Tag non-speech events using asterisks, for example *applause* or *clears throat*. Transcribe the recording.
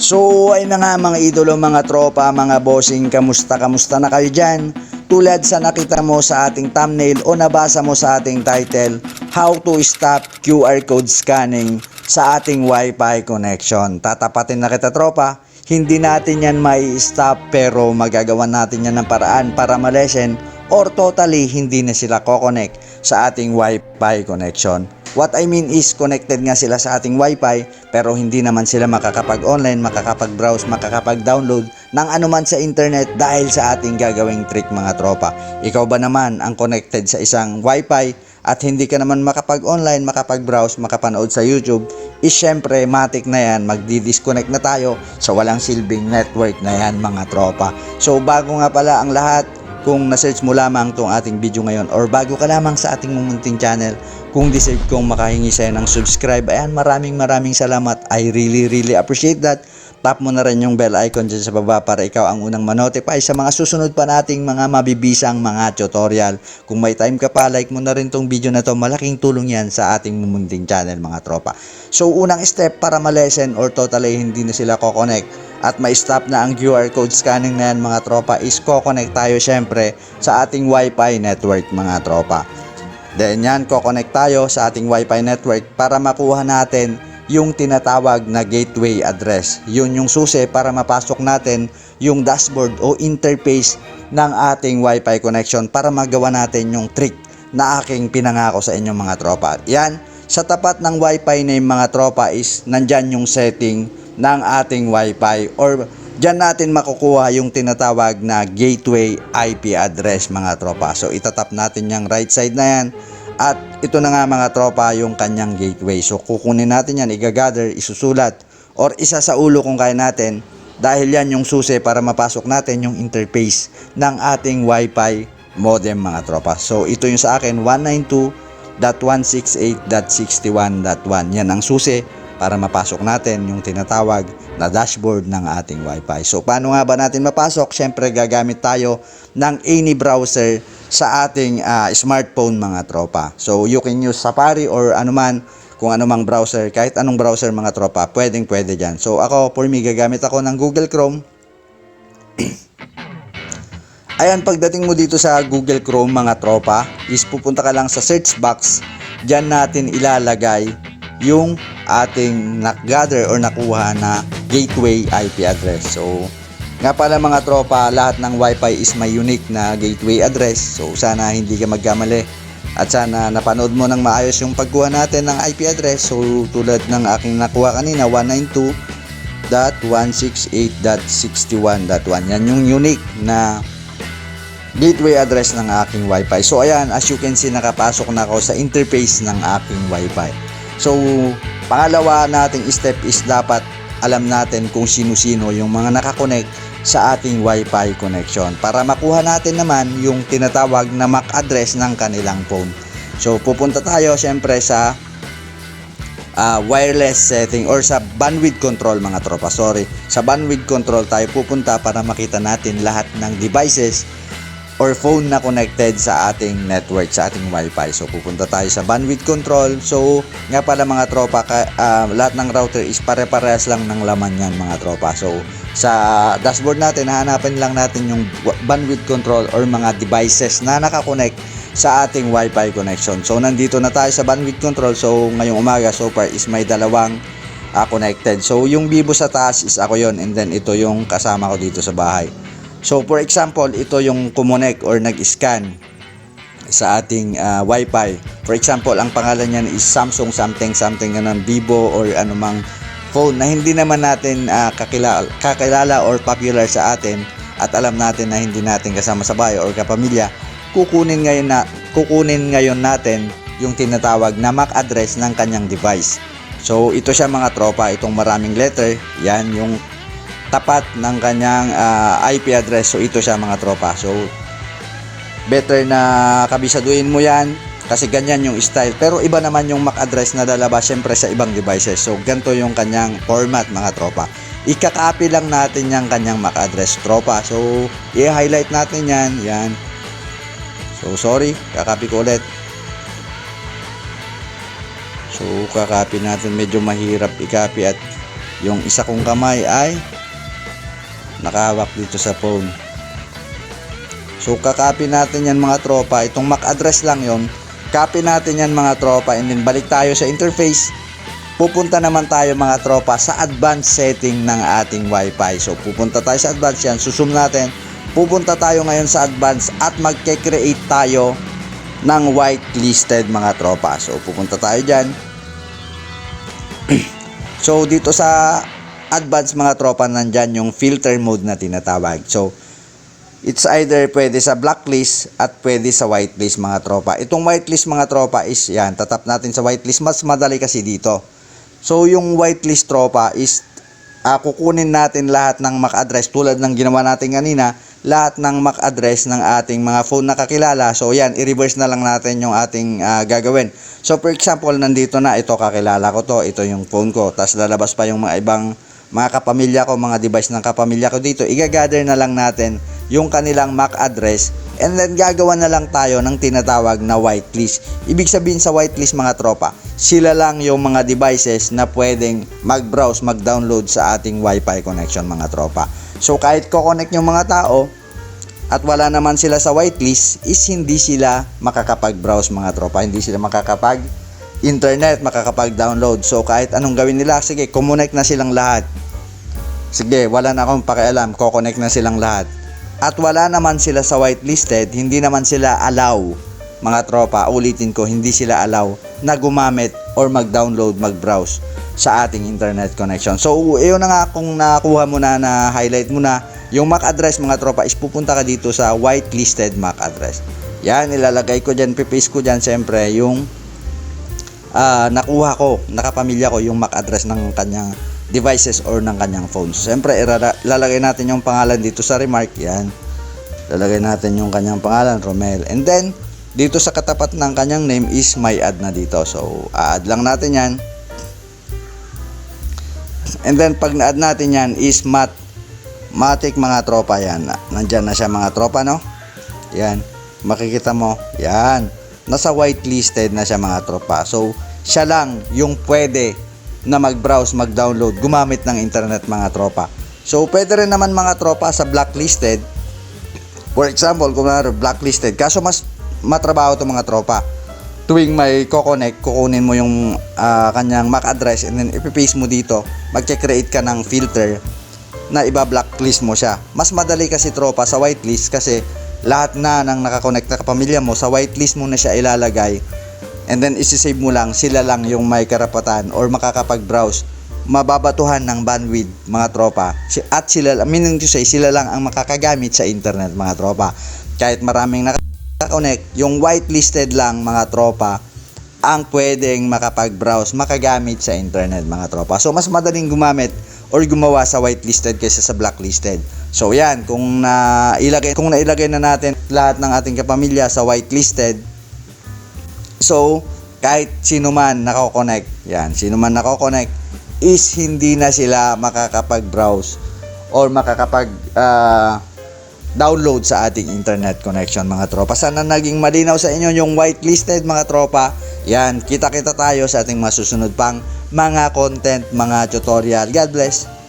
So ay na nga mga idolo, mga tropa, mga bossing, kamusta kamusta na kayo dyan? Tulad sa nakita mo sa ating thumbnail o nabasa mo sa ating title, How to Stop QR Code Scanning sa ating Wi-Fi connection. Tatapatin na kita tropa, hindi natin yan may stop pero magagawa natin yan ng paraan para malesen or totally hindi na sila kokonek sa ating Wi-Fi connection. What I mean is connected nga sila sa ating Wi-Fi pero hindi naman sila makakapag-online, makakapag-browse, makakapag-download ng anuman sa internet dahil sa ating gagawing trick mga tropa. Ikaw ba naman ang connected sa isang Wi-Fi at hindi ka naman makapag-online, makapag-browse, makapanood sa YouTube, is syempre matik na yan, magdi-disconnect na tayo sa walang silbing network na yan mga tropa. So bago nga pala ang lahat, kung na-search mo lamang tong ating video ngayon or bago ka lamang sa ating mumunting channel, kung deserve kong makahingi sa'yo ng subscribe, ayan maraming maraming salamat. I really really appreciate that. Tap mo na rin yung bell icon dyan sa baba para ikaw ang unang manotify sa mga susunod pa nating mga mabibisang mga tutorial. Kung may time ka pa, like mo na rin tong video na to. Malaking tulong yan sa ating mumunting channel mga tropa. So unang step para malesen or totally hindi na sila kokonek at ma-stop na ang QR code scanning na yan mga tropa is ko-connect tayo syempre sa ating Wi-Fi network mga tropa. Then yan, ko-connect tayo sa ating Wi-Fi network para makuha natin yung tinatawag na gateway address. Yun yung susi para mapasok natin yung dashboard o interface ng ating Wi-Fi connection para magawa natin yung trick na aking pinangako sa inyong mga tropa. Yan, sa tapat ng Wi-Fi name mga tropa is nandyan yung setting ng ating Wi-Fi or Diyan natin makukuha yung tinatawag na gateway IP address mga tropa. So itatap natin yung right side na yan at ito na nga mga tropa yung kanyang gateway. So kukunin natin yan, igagather, isusulat or isa sa ulo kung kaya natin dahil yan yung susi para mapasok natin yung interface ng ating Wi-Fi modem mga tropa. So ito yung sa akin 192.168.61.1. Yan ang susi para mapasok natin yung tinatawag na dashboard ng ating Wi-Fi. So paano nga ba natin mapasok? Siyempre gagamit tayo ng any browser sa ating ah, smartphone mga tropa. So you can use Safari or anuman kung anumang browser, kahit anong browser mga tropa, pwedeng pwede dyan. So ako, for me, gagamit ako ng Google Chrome. *clears throat* Ayan, pagdating mo dito sa Google Chrome mga tropa, is pupunta ka lang sa search box. Diyan natin ilalagay yung ating nag-gather or nakuha na gateway IP address. So, nga pala mga tropa, lahat ng Wi-Fi is may unique na gateway address. So, sana hindi ka magkamali. At sana napanood mo ng maayos yung pagkuha natin ng IP address. So, tulad ng aking nakuha kanina, 192.168.61.1. Yan yung unique na gateway address ng aking Wi-Fi. So ayan, as you can see, nakapasok na ako sa interface ng aking Wi-Fi. So, pangalawa nating step is dapat alam natin kung sino-sino yung mga nakakonect sa ating Wi-Fi connection para makuha natin naman yung tinatawag na MAC address ng kanilang phone. So, pupunta tayo syempre sa ah, wireless setting or sa bandwidth control mga tropa. Sorry, sa bandwidth control tayo pupunta para makita natin lahat ng devices or phone na connected sa ating network, sa ating wifi. So, pupunta tayo sa bandwidth control. So, nga pala mga tropa, ka, ah, lahat ng router is pare-parehas lang ng laman yan mga tropa. So, sa dashboard natin, hahanapin lang natin yung bandwidth control or mga devices na nakakonect sa ating wifi connection. So, nandito na tayo sa bandwidth control. So, ngayong umaga, so far is may dalawang ah, connected. So, yung Vivo sa taas is ako yon and then ito yung kasama ko dito sa bahay. So for example, ito yung kumunek or nag-scan sa ating ah, Wi-Fi. For example, ang pangalan niyan is Samsung something something ganun, Vivo or anumang phone na hindi naman natin ah, kakilala, kakilala or popular sa atin at alam natin na hindi natin kasama sa bahay or kapamilya, kukunin ngayon na kukunin ngayon natin yung tinatawag na MAC address ng kanyang device. So ito siya mga tropa, itong maraming letter, yan yung tapat ng kanyang ah, IP address. So ito siya mga tropa. So better na kabisaduhin mo yan kasi ganyan yung style. Pero iba naman yung MAC address na lalabas syempre sa ibang devices. So ganito yung kanyang format mga tropa. Ika-copy lang natin yung kanyang MAC address tropa. So i-highlight natin yan. Yan. So sorry, kakopy ko ulit. So kakopy natin medyo mahirap i-copy at Yung isa kong kamay ay nakahawak dito sa phone. So kakopy natin yan mga tropa. Itong MAC address lang yon. Copy natin yan mga tropa and then balik tayo sa interface. Pupunta naman tayo mga tropa sa advanced setting ng ating wifi. So pupunta tayo sa advanced yan. Susum natin. Pupunta tayo ngayon sa advanced at magke-create tayo ng whitelisted mga tropa. So pupunta tayo dyan. *clears throat* so dito sa advanced mga tropa nandyan yung filter mode na tinatawag. So It's either pwede sa blacklist at pwede sa whitelist mga tropa. Itong whitelist mga tropa is yan, tatap natin sa whitelist. Mas madali kasi dito. So yung whitelist tropa is ah, kukunin natin lahat ng MAC address tulad ng ginawa natin kanina, lahat ng MAC address ng ating mga phone na kakilala. So yan, i-reverse na lang natin yung ating ah, gagawin. So for example, nandito na ito kakilala ko to, ito yung phone ko. Tapos lalabas pa yung mga ibang mga kapamilya ko, mga device ng kapamilya ko dito. Iga-gather na lang natin yung kanilang MAC address and then gagawa na lang tayo ng tinatawag na whitelist. Ibig sabihin sa whitelist mga tropa, sila lang yung mga devices na pwedeng mag-browse, mag-download sa ating Wi-Fi connection mga tropa. So kahit ko-connect yung mga tao at wala naman sila sa whitelist is hindi sila makakapag-browse mga tropa, hindi sila makakapag internet, makakapag-download. So kahit anong gawin nila, sige, kumonect na silang lahat. Sige, wala na akong pakialam, ko-connect na silang lahat at wala naman sila sa whitelisted, hindi naman sila allow, mga tropa, ulitin ko, hindi sila allow na gumamit or mag-download, mag-browse sa ating internet connection. So, yun na nga kung nakuha mo na, na highlight mo na, yung MAC address mga tropa is pupunta ka dito sa whitelisted MAC address. Yan, ilalagay ko dyan, pipaste ko dyan siyempre yung ah, nakuha ko, nakapamilya ko yung MAC address ng kanyang devices or ng kanyang phone. Siyempre, irara- lalagay natin yung pangalan dito sa remark. Yan. Lalagay natin yung kanyang pangalan, Romel. And then, dito sa katapat ng kanyang name is may add na dito. So, a-add lang natin yan. And then, pag na-add natin yan is mat matic mga tropa yan. Nandyan na siya mga tropa, no? Yan. Makikita mo. Yan. Nasa whitelisted na siya mga tropa. So, siya lang yung pwede na mag-browse, mag-download, gumamit ng internet mga tropa. So, pwede rin naman mga tropa sa blacklisted. For example, kung na blacklisted, kaso mas matrabaho to mga tropa. Tuwing may ko-connect, kukunin mo yung ah, kanyang MAC address and then ipipaste mo dito, mag-create ka ng filter na iba-blacklist mo siya. Mas madali kasi tropa sa whitelist kasi lahat na ng nakakonect na kapamilya mo, sa whitelist mo na siya ilalagay. And then isi-save mo lang, sila lang yung may karapatan or makakapag-browse. Mababatuhan ng bandwidth mga tropa. At sila meaning to say sila lang ang makakagamit sa internet mga tropa. Kahit maraming nakakonect yung whitelisted lang mga tropa ang pwedeng makapag-browse makagamit sa internet mga tropa. So mas madaling gumamit or gumawa sa whitelisted kaysa sa blacklisted so yan kung na ilagay kung nailagay na natin lahat ng ating kapamilya sa whitelisted So, kahit sino man nako-connect, yan, sino man nako-connect is hindi na sila makakapag-browse or makakapag ah, download sa ating internet connection mga tropa. Sana naging malinaw sa inyo yung whitelisted mga tropa. Yan, kita-kita tayo sa ating masusunod pang mga content, mga tutorial. God bless.